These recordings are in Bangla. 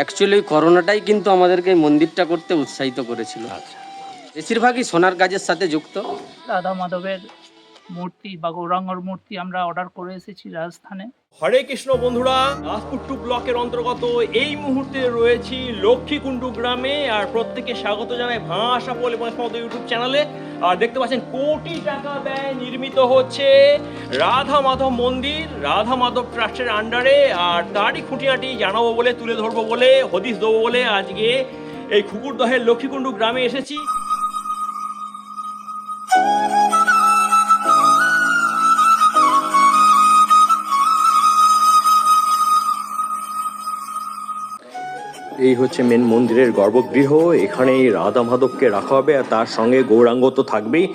অ্যাকচুয়ালি করোনাটাই কিন্তু আমাদেরকে এই মন্দিরটা করতে উৎসাহিত করেছিল। আচ্ছা। বেশিরভাগই সোনার কাজের সাথে যুক্ত। রাধা মাধবের মূর্তি বা গৌরাঙ্গর মূর্তি আমরা অর্ডার করে এসেছি রাজস্থানে। হরে কৃষ্ণ বন্ধুরা দাসপুর টু ব্লকের অন্তর্গত এই মুহূর্তে রয়েছি লক্ষ্মীকুণ্ডু গ্রামে আর প্রত্যেকে স্বাগত জানাই ভাষা বলে ইউটিউব চ্যানেলে আর দেখতে পাচ্ছেন কোটি টাকা ব্যয় নির্মিত হচ্ছে রাধা মাধব মন্দির, রাধা মাধব ট্রাস্টের আন্ডারে। আর তারই খুঁটিনাটি জানাব বলে, তুলে ধরবো বলে হদিস দেবো বলে আজকে এই খুকুরদহের লক্ষ্মীকুণ্ডু গ্রামে এসেছি। এই হচ্ছে মেন মন্দিরের গর্ভগৃহ। এখানে রাধা মাধবকে রাখা হবে আর তার সঙ্গে গৌরাঙ্গ তো থাকবেই।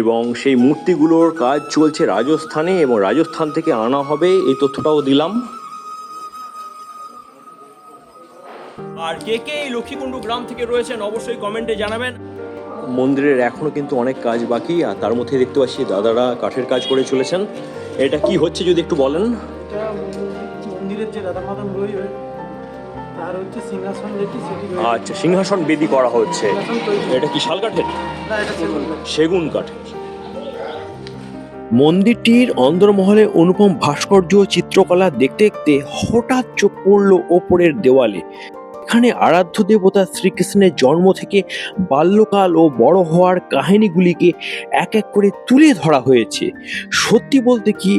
এবং সেই মূর্তিগুলোর কাজ চলছে রাজস্থানে এবং রাজস্থান থেকে আনা হবে। এই তথ্যটাও দিলাম। আর কে কে এই লক্ষ্মীকুণ্ডু গ্রাম থেকে রয়েছেন অবশ্যই কমেন্টে জানাবেন। মন্দিরের এখনও কিন্তু অনেক কাজ বাকি আর তার মধ্যে দেখতে পাচ্ছি দাদারা কাঠের কাজ করে চলেছেন। এটা কি হচ্ছে যদি একটু বলেন? মন্দিরের যে রাধা মাধব রয়েছে তার হচ্ছে সিংহাসন যেটি সেটি আচ্ছা সিংহাসন বেদি করা হচ্ছে। এটা কি শাল কাঠের? না এটা সেগুন কাঠ। সেগুন কাঠের। মন্দিরটির অন্দরমহলে অনুপম ভাস্কর্য চিত্রকলা দেখতে দেখতে হঠাৎ চোখ পড়ল ওপরের দেওয়ালে। এখানে আরাধ্য দেবতা শ্রীকৃষ্ণের জন্ম থেকে বাল্যকাল ও বড় হওয়ার কাহিনীগুলিকে এক এক করে তুলে ধরা হয়েছে। সত্যি বলতে কি,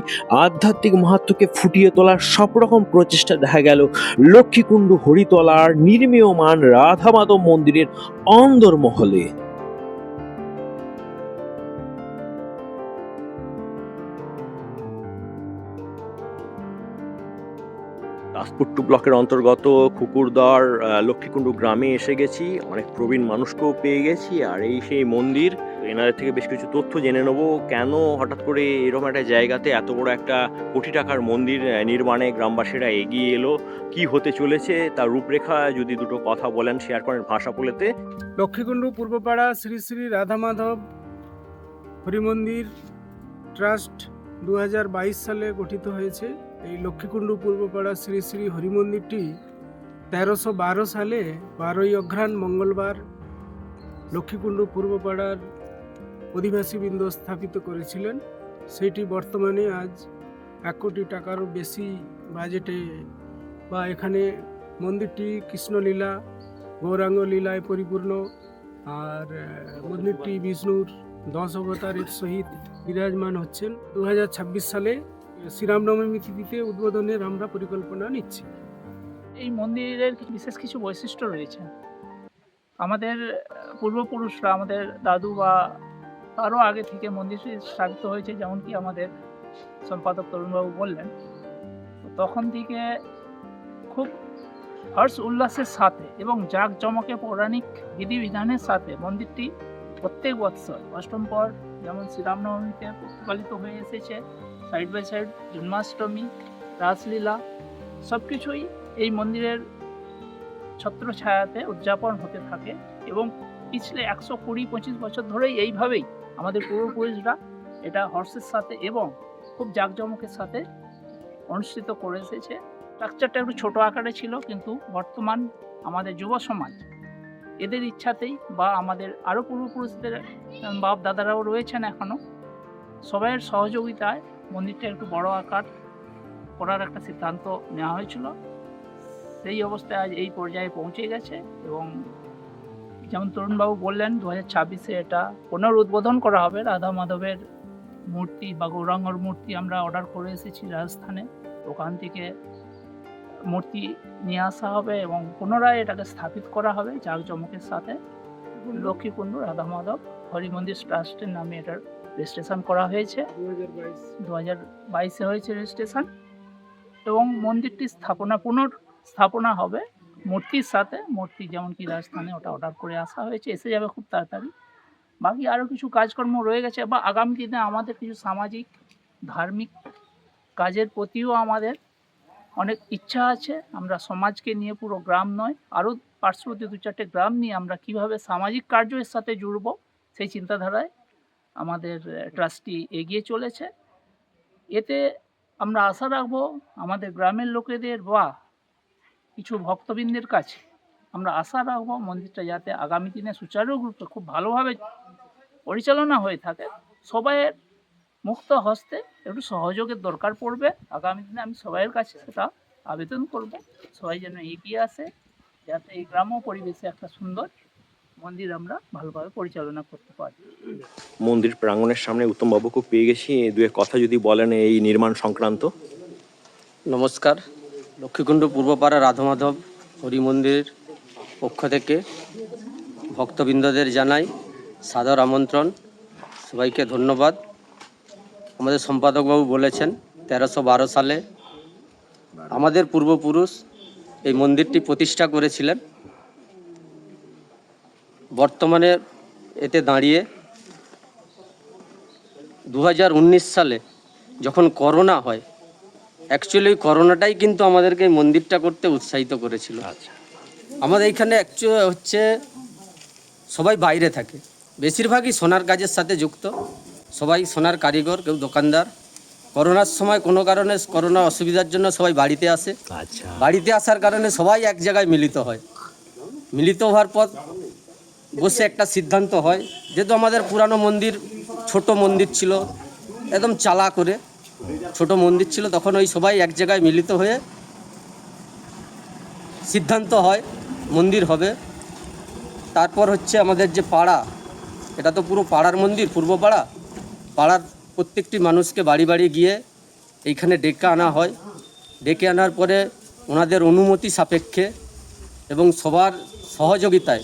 আধ্যাত্মিক মাহাত্মকে ফুটিয়ে তোলার সব রকম প্রচেষ্টা দেখা গেল লক্ষ্মীকুণ্ড হরিতলার নির্মীয়মান রাধা মাধব মন্দিরের অন্দরমহলে। দাসপুট্টু ব্লকের অন্তর্গত কুকুরদার লক্ষ্মীকুণ্ডু গ্রামে এসে গেছি। অনেক প্রবীণ মানুষকেও পেয়ে গেছি। আর এই সেই মন্দির, এনাদের থেকে বেশ কিছু তথ্য জেনে নেব। কেন হঠাৎ করে এরকম একটা জায়গাতে এত বড় একটা কোটি টাকার মন্দির নির্মাণে গ্রামবাসীরা এগিয়ে এলো? কি হতে চলেছে? তার রূপরেখা যদি দুটো কথা বলেন শেয়ার করেন ভাষা বলেতে লক্ষ্মীকুণ্ডু, পূর্বপাড়া, শ্রী শ্রী রাধা মাধব হরিমন্দির ট্রাস্ট দু হাজার বাইশ সালে গঠিত হয়েছে। এই লক্ষ্মীকুণ্ডু পূর্বপাড়া শ্রী শ্রী হরিমন্দিরটি তেরোশো বারো সালে বারোই অঘ্রাণ মঙ্গলবার লক্ষ্মীকুণ্ডু পূর্বপাড়ার অধিবাসীবৃন্দ স্থাপিত করেছিলেন। সেটি বর্তমানে আজ এক কোটি টাকারও বেশি বাজেটে বা এখানে মন্দিরটি কৃষ্ণলীলা গৌরাঙ্গ লীলায় পরিপূর্ণ আর মন্দিরটি বিষ্ণুর দশ অবতারের সহিত বিরাজমান হচ্ছেন। দু হাজার ছাব্বিশ সালে শ্রীরামনবমী তিথিতে উদ্বোধনের আমরা পরিকল্পনা নিচ্ছি। এই মন্দিরের বিশেষ কিছু বৈশিষ্ট্য রয়েছে। আমাদের পূর্বপুরুষরা আমাদের দাদু বা আরও আগে থেকে মন্দিরটি স্থাপিত হয়েছে যেমন কি আমাদের সম্পাদক তরুণবাবু বললেন। তখন থেকে খুব হর্ষ উল্লাসের সাথে এবং জাঁকজমকে পৌরাণিক বিধিবিধানের সাথে মন্দিরটি প্রত্যেক বৎসর অষ্টম পর যেমন শ্রীরামনবমীতে প্রতিপালিত হয়ে এসেছে side by side Janmashtami Raslila সব কিছুই এই মন্দিরের ছত্রছায়াতে উদযাপন হতে থাকে এবং পিছলে একশো কুড়ি পঁচিশ বছর ধরেই এইভাবেই আমাদের পূর্বপুরুষরা এটা হর্ষের সাথে এবং খুব জাঁকজমকের সাথে অনুষ্ঠিত করে এসেছে। স্ট্রাকচারটা একটু ছোটো আকারে ছিল, কিন্তু বর্তমান আমাদের যুব সমাজ এদের ইচ্ছাতেই বা আমাদের আরও পূর্বপুরুষদের বাপ দাদারাও রয়েছেন এখনও সবাইয়ের সহযোগিতায় মন্দিরটা একটু বড় আকার করার একটা সিদ্ধান্ত নেওয়া হয়েছিল। সেই অবস্থায় আজ এই পর্যায়ে পৌঁছে গেছে এবং যেমন তরুণবাবু বললেন, দু হাজার ছাব্বিশে এটা পুনরুদ্বোধন করা হবে। রাধা মাধবের মূর্তি বা গৌরাঙ্গর মূর্তি আমরা অর্ডার করে এসেছি রাজস্থানে। ওখান থেকে মূর্তি নিয়ে আসা হবে এবং পুনরায় এটাকে স্থাপিত করা হবে জাঁকজমকের সাথে। লক্ষ্মীকুণ্ড, রাধা মাধব, হরিমন্দির ট্রাস্টের নামে এটার রেজিস্ট্রেশন করা হয়েছে। দু হাজার বাইশে হয়েছে রেজিস্ট্রেশন এবং মন্দিরটি স্থাপনা পুনর স্থাপনা হবে। মূর্তির সাথে, মূর্তি যেমন কি রাজস্থানে ওটা অর্ডার করে আসা হয়েছে, এসে যাবে খুব তাড়াতাড়ি। বাকি আরও কিছু কাজকর্ম রয়ে গেছে বা আগামী দিনে আমাদের কিছু সামাজিক, ধার্মিক কাজের প্রতিও আমাদের অনেক ইচ্ছা আছে। আমরা সমাজকে নিয়ে পুরো গ্রাম নয়, আরও পার্শ্ববর্তী দু চারটে গ্রাম নিয়ে আমরা কীভাবে সামাজিক কার্যের সাথে জুড়ব সেই চিন্তাধারায় আমাদের ট্রাস্টি এগিয়ে চলেছে। এতে আমরা আশা রাখব আমাদের গ্রামের লোকেদের বা কিছু ভক্তবৃন্দের কাছে আমরা আশা রাখব মন্দিরটা যাতে আগামী দিনে সুচারুরূপে খুব ভালোভাবে পরিচালনা হয়ে থাকে। সবাইয়ের মুক্ত হস্তে একটু সহযোগের দরকার পড়বে। আগামী দিনে আমি সবাইয়ের কাছে সেটা আবেদন করব। সবাই যেন এগিয়ে আসে, যাতে এই গ্রাম্য পরিবেশে একটা সুন্দর মন্দির আমরা ভালোভাবে পরিচালনা করতে পারি। মন্দির প্রাঙ্গণের সামনে উত্তমবাবুকে পেয়ে গেছি। দু এক কথা যদি বলেন এই নির্মাণ সংক্রান্ত। নমস্কার। লক্ষ্মীকুণ্ড পূর্বপাড়া রাধামাধব হরি মন্দিরের পক্ষ থেকে ভক্তবৃন্দদের জানাই সাদর আমন্ত্রণ। সবাইকে ধন্যবাদ। আমাদের সম্পাদকবাবু বলেছেন তেরোশো বারো সালে আমাদের পূর্বপুরুষ এই মন্দিরটি প্রতিষ্ঠা করেছিলেন। বর্তমানে এতে দাঁড়িয়ে দু হাজার উনিশ সালে যখন করোনা হয় অ্যাকচুয়ালি করোনাটাই কিন্তু আমাদেরকে এই মন্দিরটা করতে উৎসাহিত করেছিল। আচ্ছা। আমাদের এইখানে অ্যাকচুয়ালি হচ্ছে সবাই বাইরে থাকে। বেশিরভাগই সোনার কাজের সাথে যুক্ত। সবাই সোনার কারিগর কেউ দোকানদার। করোনার সময় কোনো কারণে করোনা অসুবিধার জন্য সবাই বাড়িতে আসে। আচ্ছা। বাড়িতে আসার কারণে সবাই এক জায়গায় মিলিত হয়। মিলিত হওয়ার পর বসে একটা সিদ্ধান্ত হয়। যেহেতু আমাদের পুরানো মন্দির ছোট মন্দির ছিল, একদম চালা করে ছোট মন্দির ছিল, তখন ওই সবাই এক জায়গায় মিলিত হয়ে সিদ্ধান্ত হয়, মন্দির হবে। তারপর হচ্ছে আমাদের যে পাড়া, এটা তো পুরো পাড়ার মন্দির, পূর্ব পাড়া। পাড়ার প্রত্যেকটি মানুষকে বাড়ি বাড়ি গিয়ে এইখানে ডেকে আনা হয়। ডেকে আনার পরে ওনাদের অনুমতি সাপেক্ষে এবং সবার সহযোগিতায়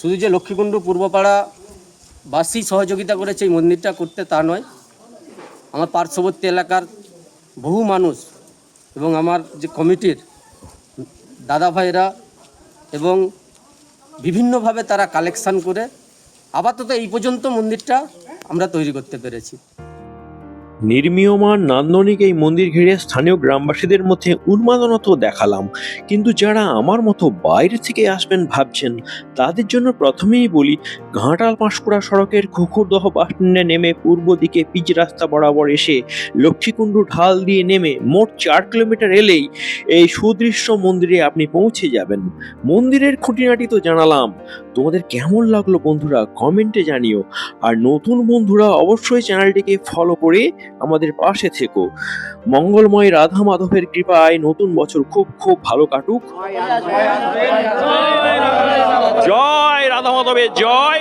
শুধু যে লক্ষ্মীকুণ্ড পূর্বপাড়া বাসী সহযোগিতা করেছে এই মন্দিরটা করতে তা নয়। আমার পার্শ্ববর্তী এলাকার বহু মানুষ এবং আমার যে কমিটির দাদা ভাইরা এবং বিভিন্নভাবে তারা কালেকশান করে আপাতত এই পর্যন্ত মন্দিরটা আমরা তৈরি করতে পেরেছি। নির্মীয়মান নান্দনিক এই মন্দির ঘিরে স্থানীয় গ্রামবাসীদের মধ্যে উন্মাদনা তো দেখালাম। কিন্তু যারা আমার মতো বাইরে থেকে আসবেন ভাবছেন, তাদের জন্য প্রথমেই বলি, ঘাটাল পাঁশকুড়া সড়কের খুখুরদহ বাস স্ট্যান্ডে নেমে পূর্ব দিকে পিচ রাস্তা বরাবর এসে লক্ষ্মীকুণ্ডু ঢাল দিয়ে নেমে মোট চার কিলোমিটার এলেই এই সুদৃশ্য মন্দিরে আপনি পৌঁছে যাবেন। মন্দিরের খুঁটিনাটি তো জানালাম। তোমাদের কেমন লাগল বন্ধুরা কমেন্টে জানিও। আর নতুন বন্ধুরা অবশ্যই চ্যানেলটিকে ফলো করে আমাদের পাশে থেকো। মঙ্গলময় রাধা মাধবের কৃপায় নতুন বছর খুব খুব ভালো কাটুক। জয় রাধা মাধবের জয়।